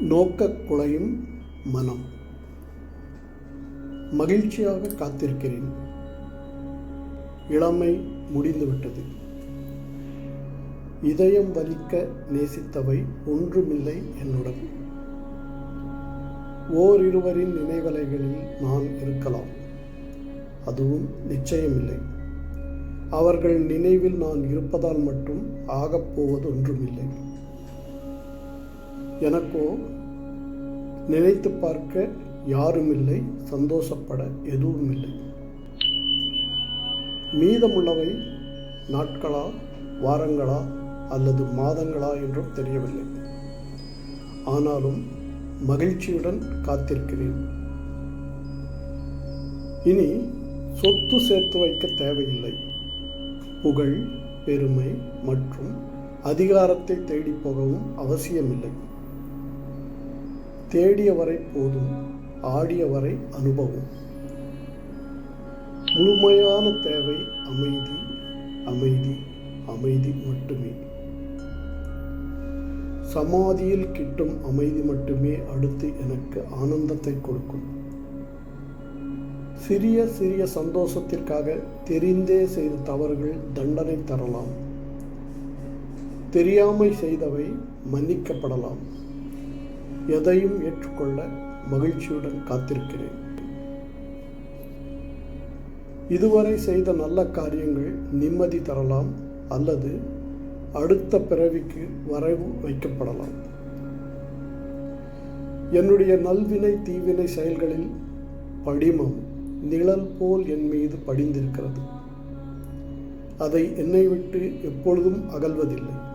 நோக்கக் குலையும் மனம். மகிழ்ச்சியாக காத்திருக்கிறேன். இளமை முடிந்துவிட்டது. இதயம் வலிக்க நேசித்தவை ஒன்றுமில்லை என்னுடன். ஓரிருவரின் நினைவலைகளில் நான் இருக்கலாம். அதுவும் நிச்சயமில்லை. அவர்கள் நினைவில் நான் இருப்பதால் மட்டும் ஆகப்போவது ஒன்றுமில்லை. எனக்கோ நினைத்து பார்க்க யாரும் இல்லை சந்தோஷப்பட எதுவும் இல்லை மீதமுள்ளவை நாட்களா வாரங்களா அல்லது மாதங்களா என்றும் தெரியவில்லை. ஆனாலும் மகிழ்ச்சியுடன் காத்திருக்கிறேன். இனி சொத்து சேர்த்து வைக்க தேவையில்லை. புகழ் பெருமை மற்றும் அதிகாரத்தை தேடி போகவும் அவசியமில்லை. தேடியவரை போதும் ஆடியவரை அனுபவம். முழுமையான தேவை அமைதி அமைதி அமைதி மட்டுமே. சமாதியில் கிட்டும் அமைதி மட்டுமே அடுத்து எனக்கு ஆனந்தத்தை கொடுக்கும். சிறிய சிறிய சந்தோஷத்திற்காக தெரிந்தே செய்த தவறுகள் தண்டனை தரலாம். தெரியாமை செய்தவை மன்னிக்கப்படலாம். எதையும் ஏற்றுக்கொள்ள மகிழ்ச்சியுடன் காத்திருக்கிறேன். இதுவரை செய்த நல்ல காரியங்கள் நிம்மதி தரலாம் அல்லது அடுத்த பிறவிக்கு வரைவு வைக்கப்படலாம். என்னுடைய நல்வினை தீவினை செயல்களில் படிமம் நிழல் போல் என் மீது படிந்திருக்கிறது. அதை என்னை விட்டு எப்பொழுதும் அகல்வதில்லை.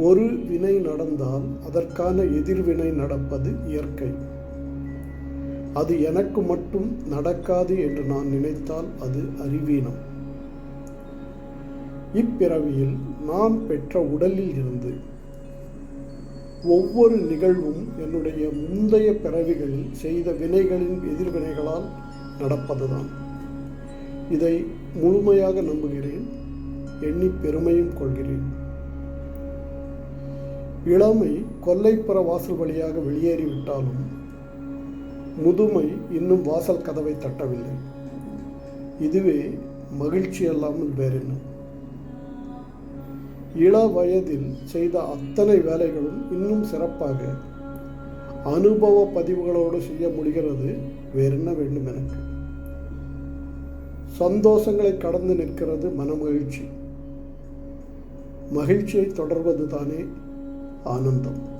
ஒரு வினை நடந்தால் அதற்கான எதிர்வினை நடப்பது இயற்கை. அது எனக்கு மட்டும் நடக்காது என்று நான் நினைத்தால் அது அறிவீனம். இப்பிறவியில் நான் பெற்ற உடலில் இருந்து ஒவ்வொரு நிகழ்வும் என்னுடைய முந்தைய பிறவிகளில் செய்த வினைகளின் எதிர்வினைகளால் நடப்பதுதான். இதை முழுமையாக நம்புகிறேன். எண்ணி பெருமையும் கொள்கிறேன். இளமை கொல்லைப்புற வாசல் வழியாக வெளியேறிவிட்டாலும் முதுமை இன்னும் வாசல் கதவை தட்டவில்லை. இதுவே மகிழ்ச்சி அல்லாமல் வேறென்ன? இள வயதில் செய்த அத்தனை வேலைகளும் இன்னும் சிறப்பாக அனுபவ பதிவுகளோடு செய்ய முடிகிறது. வேறென்ன வேண்டும் எனக்கு? சந்தோஷங்களை கடந்து நிற்கிறது மனமகிழ்ச்சி. மகிழ்ச்சியை தொடர்வது தானே ஆனந்தம்.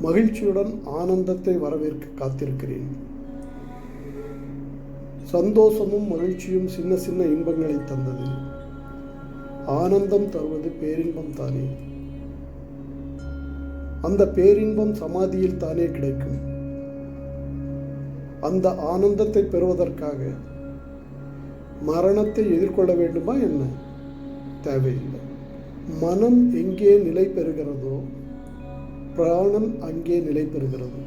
மகிழ்ச்சியுடன் ஆனந்தத்தை வரவேற்க காத்திருக்கிறேன். சந்தோஷமும் மகிழ்ச்சியும் சின்ன சின்ன இன்பங்களை தந்தது. ஆனந்தம் தருவது பேரின்பம் தானே. அந்த பேரின்பம் சமாதியில் தானே கிடைக்கும். அந்த ஆனந்தத்தை பெறுவதற்காக மரணத்தை எதிர்கொள்ள வேண்டுமா என்ன? தேவையில்லை. மனம் எங்கே நிலை பெறுகிறதோ பிராணம் அங்கே நிலை பெறுகிறது.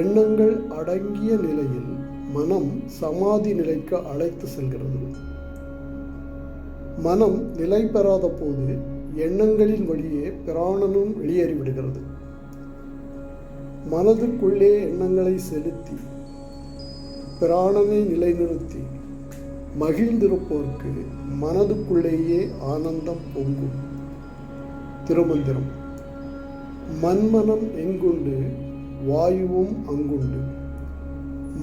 எண்ணங்கள் அடங்கிய நிலையில் மனம் சமாதி நிலைக்கு அழைத்து செல்கிறது. மனம் நிலை பெறாத போது எண்ணங்களின் வழியே பிராணனும் வெளியேறிவிடுகிறது மனதுக்குள்ளே எண்ணங்களை செலுத்தி பிராணனை நிலைநிறுத்தி மகிழ்ந்திருப்போருக்கு மனதுக்குள்ளேயே ஆனந்தம் பொங்கும். திருமந்திரம். மன்மனம் எங்குண்டு? வாயுவும் அங்குண்டு.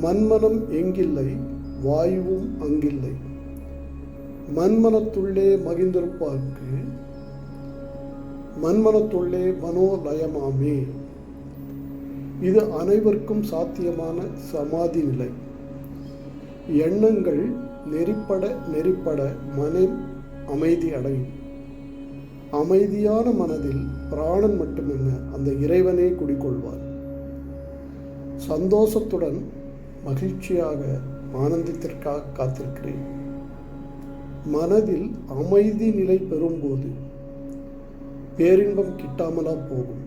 மன்மனம் எங்கில்லை? வாயுவும் அங்கில்லை. மன்மனத்துள்ளே மகிழ்ந்திருப்பார்க்கு? மன்மனத்துள்ளே மனோலயமாமே. இது அனைவருக்கும் சாத்தியமான சமாதி நிலை எண்ணங்கள் நெறிப்பட நெறிப்பட மனம் அமைதி அடையும். அமைதியான மனதில் பிராணன் மட்டுமென்ன அந்த இறைவனே குடிக்கொள்வார் சந்தோஷத்துடன் மகிழ்ச்சியாக ஆனந்தத்திற்காக காத்திருக்கிறேன். மனதில் அமைதி நிலை பெறும்போது பேரின்பம் கிட்டாமலா போகும்.